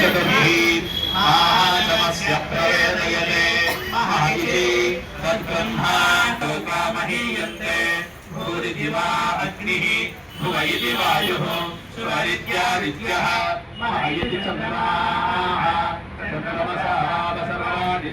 चतुर्भीत् महाचमस्य प्रवेदयते महायिति तद्ब्रह्मा लोकामहीयन्ते भूरिति वा अग्निः भुव इति वायुः स्वरित्यादित्यः मह इति चन्द्रमाः भुव इति सामानि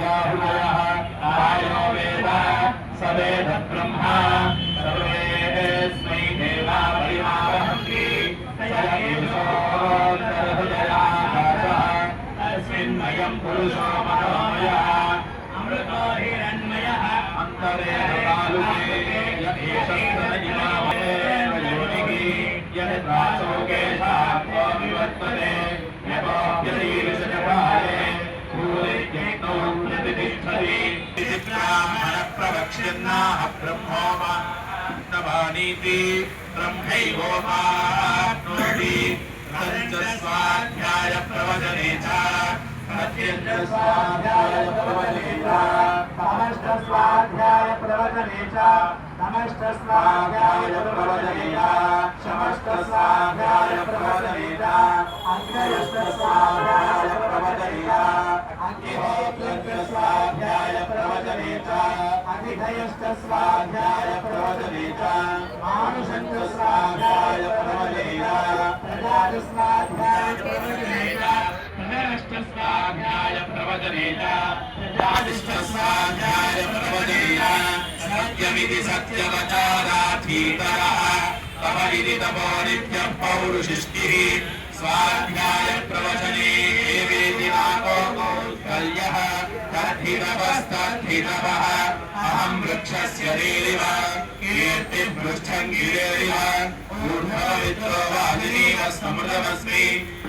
सवेद ब्रह्मा। सर्वेस्मै देवावलिमावहन्ति अस्मिन्मयम् पुरुषो मनोमयः। अमृतो हिरण्मयः। अन्तरे प्रवक्ष्यन्नाह ब्रह्मोपनवानीति ब्रह्मैवोपाप्नोति तञ्च स्वाध्याय प्रवचने च अत्यन्त स्वाध्याय प्रवचने च समस्त स्वाध्याय प्रवचने च समस्त स्वाध्याय प्रवचने च समस्त स्वाध्याय प्रवचने च अग्नयस्त स्वाध्याय स्वाध्याय प्रवचने च मानुषञ्च स्वाध्याय प्रवचने च प्रजात स्वाध्याय प्रवचने च स्वाध्याय प्रवचने च प्रजातिष्ठ स्वाध्याय प्रवचने च सत्यमिति सत्यवचाराधीतरः तव इति तपो नित्यः पौरुषिष्टिः स्वाध्याय प्रवचने एवेति नाको कौल्यः तद्धितवस्तद्धितवः अहं वृक्षस्य रेरिव कीर्तिपृष्ठम् गिरेरिव ऊर्ध्ववित्तो वादिनीव समृतमस्मि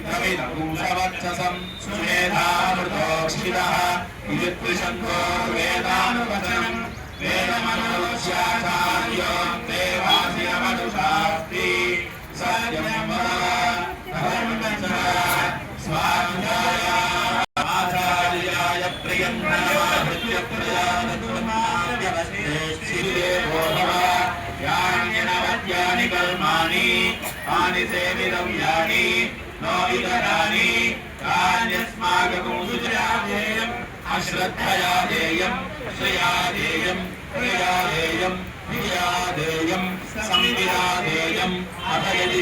कवितपुंसवक्षसं सुमेधामृतोक्षितः इति त्रिशन्तो वेदानुवचनम् वेदमनुष्याचार्यो देवासिरमनुषास्ति यान्यनवद्यानि कर्माणि तानि सेवितव्यानि नो इतराणि कान्यस्माकमुदुजयादेयम् अश्रद्धया देयम् श्रया देयम् प्रिया देयम् धिया देयम् संविदा देयम् अथ यदि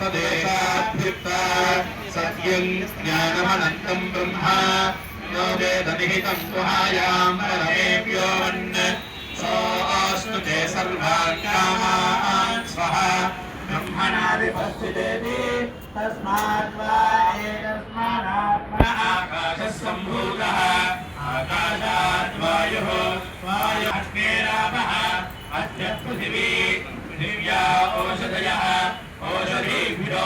तदेशाभ्युक्ता सत्यम् ज्ञानमनन्तम् ब्रह्मा गुहायाम् परमेभ्योऽवन् सोऽस्तु ते स्वः। ब्रह्मणादिपस्थितेति आकाशात् वायुः वायुः अद्य पृथिवी पृथिव्या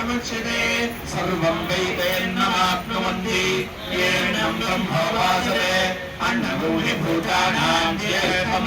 ప్రముచ్యతే సర్వం వైతేన్నమాప్నువంతి ఏణం బ్రహ్మోపాసతే అన్నభూని భూతానాం జ్యేష్టం